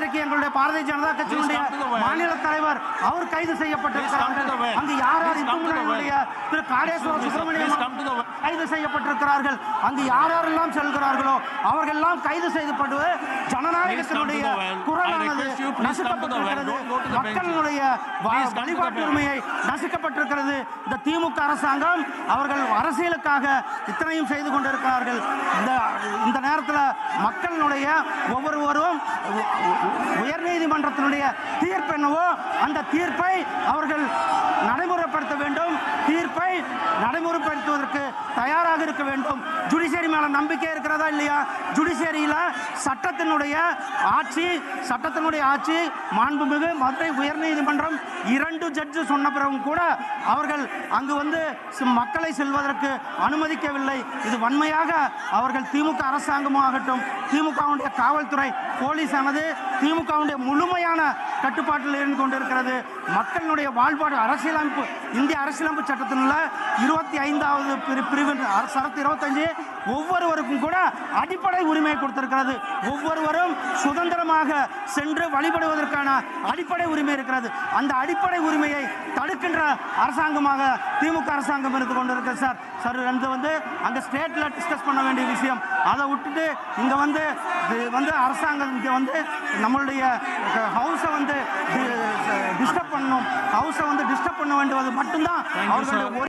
எங்களுடைய பாரதிய ஜனதா கட்சியினுடைய. மாநில தலைவர் அவர் கைது செய்யப்பட்டிருக்கிறார்கள். அங்கு யார் யார் Please Hindu come to the முன்னணியுடைய திரு காடேஸ்வர. சுப்பிரமணியம். கைது செய்யப்பட்டிருக்கிறார்கள் அங்கு யார் யாரெல்லாம் செல்கிறார்களோ அவர்கள் எல்லாம் கைது செய்யப்படுவது ஜனநாயகத்தினுடைய குரலானது. நசுக்கப்பட்டிருக்கிறது. மக்களுடைய வ- Please come to the வழிபாட்டு well. உரிமையை நசுக்கப்பட்டிருக்கிறது இந்த திமுக அரசாங்கம் அவர்கள் அரசியலுக்காக இத்தனையும் செய்து கொண்டிருக்கிறார்கள் இந்த இந்த நேரத்தில் மக்களினுடைய ஒவ்வொருவரும் உயர்நீதிமன்றத்தினுடைய தீர்ப்பு என்னவோ அந்த தீர்ப்பை அவர்கள் நடைமுறைப்படுத்த வேண்டும். தீர்ப்பை நடைமுறைப்படுத்துவதற்கு தயாராக இருக்க வேண்டும். ஜுடிஷியரி மேல நம்பிக்கை இருக்கிறதா இல்லையா? ஜுடிஷியரியில் சட்டத்தினுடைய ஆட்சி சட்டத்தினுடைய ஆட்சி மாண்புமிகு மதுரை உயர்நீதிமன்றம் இரண்டு ஜட்ஜு சொன்ன பிறகும் கூட அவர்கள் அங்கு வந்து மக்களை செல்வதற்கு அனுமதிக்கவில்லை. இது வன்மையாக அவர்கள் திமுக அரசாங்கமாகட்டும் திமுகவுடைய காவல்துறை போலீஸானது திமுகவுடைய முழுமையான கட்டுப்பாட்டில் இருந்து கொண்டிருக்கிறது. மக்களுடைய வாழ்பாடு அரசியலமைப்பு இந்திய அரசியலமைப்பு சட்டத்தினுள்ள இருபத்தி ஐந்தாவது பிரி பிரிவு சரத்து இருபத்தஞ்சு ஒவ்வொருவருக்கும் கூட அடிப்படை உரிமை கொடுத்திருக்கிறது. ஒவ்வொருவரும் சுதந்திரமாக சென்று வழிபடுவதற்கான அடிப்படை உரிமை இருக்கிறது. அந்த அடிப்படை உரிமையை தடுக்கின்ற அரசாங்கமாக திமுக அரசாங்கம் இருந்து கொண்டிருக்கிறது சார். சார் வந்து வந்து அங்கே ஸ்டேட்டில் டிஸ்கஸ் பண்ண வேண்டிய விஷயம். அதை விட்டுட்டு இங்கே வந்து வந்து அரசாங்கம் இங்கே வந்து நம்மளுடைய ஹவுஸை வந்து டிஸ்டர்ப் பண்ணணும். ஹவுஸை வந்து டிஸ்டர்ப் பண்ண வேண்டியது மட்டும்தான். அவர்களுடைய